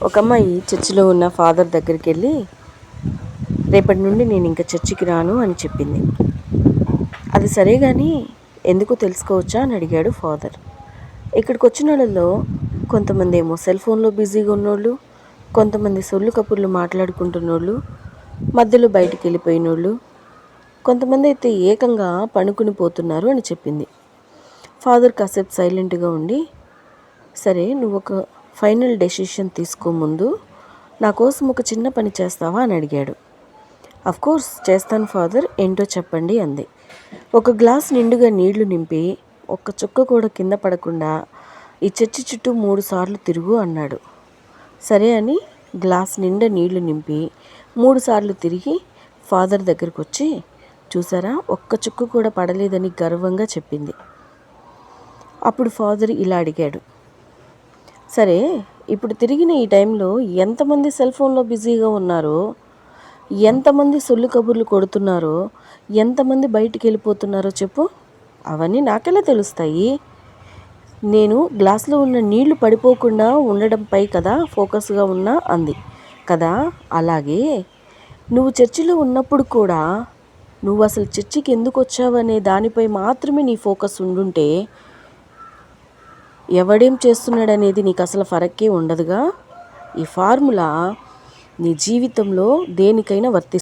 ఒక అమ్మాయి చర్చిలో ఉన్న ఫాదర్ దగ్గరికి వెళ్ళి రేపటి నుండి నేను ఇంకా చర్చికి రాను అని చెప్పింది. అది సరే కానీ ఎందుకు తెలుసుకోవచ్చా అని అడిగాడు ఫాదర్. ఇక్కడికి వచ్చిన వాళ్ళలో కొంతమంది ఏమో సెల్ ఫోన్లో బిజీగా ఉన్నోళ్ళు కొంతమంది సొల్లు కబుర్లు మాట్లాడుకుంటున్నోళ్ళు మధ్యలో బయటికి వెళ్ళిపోయినోళ్ళు కొంతమంది అయితే ఏకంగా పనుకుని పోతున్నారు అని చెప్పింది. ఫాదర్ కాసేపు సైలెంట్గా ఉండి సరే నువ్వు ఒక ఫైనల్ డెసిషన్ తీసుకో ముందు నా కోసం ఒక చిన్న పని చేస్తావా అని అడిగాడు. కోర్స్ చేస్తాను ఫాదర్ ఏంటో చెప్పండి అంది. ఒక గ్లాస్ నిండుగా నీళ్ళు నింపి ఒక్క చుక్క కూడా కింద పడకుండా ఈ చర్చి చుట్టూ మూడు సార్లు తిరుగు అన్నాడు. సరే అని గ్లాస్ నిండా నీళ్ళు నింపి మూడు సార్లు తిరిగి ఫాదర్ దగ్గరకు వచ్చి చూసారా ఒక్క చుక్క కూడా పడలేదని గర్వంగా చెప్పింది. అప్పుడు ఫాదర్ ఇలా అడిగాడు. సరే ఇప్పుడు తిరిగిన ఈ టైంలో ఎంతమంది సెల్ ఫోన్లో బిజీగా ఉన్నారో ఎంతమంది సొల్లు కబుర్లు కొడుతున్నారో ఎంతమంది బయటికి వెళ్ళిపోతున్నారో చెప్పు. అవన్నీ నాకెలా తెలుస్తాయి? నేను గ్లాస్లో ఉన్న నీళ్ళు పడిపోకుండా ఉండడంపై కదా ఫోకస్గా ఉన్నా అంది. కదా? అలాగే. నువ్వు చర్చిలో ఉన్నప్పుడు కూడా నువ్వు అసలు చర్చికి ఎందుకు వచ్చావనే దానిపై మాత్రమే నీ ఫోకస్ ఉండుంటే ఎవడేం చేస్తున్నాడనేది నీకు అసలు ఫరక్కే ఉండదుగా? ఈ ఫార్ములా నీ జీవితంలో దేనికైనా వర్తి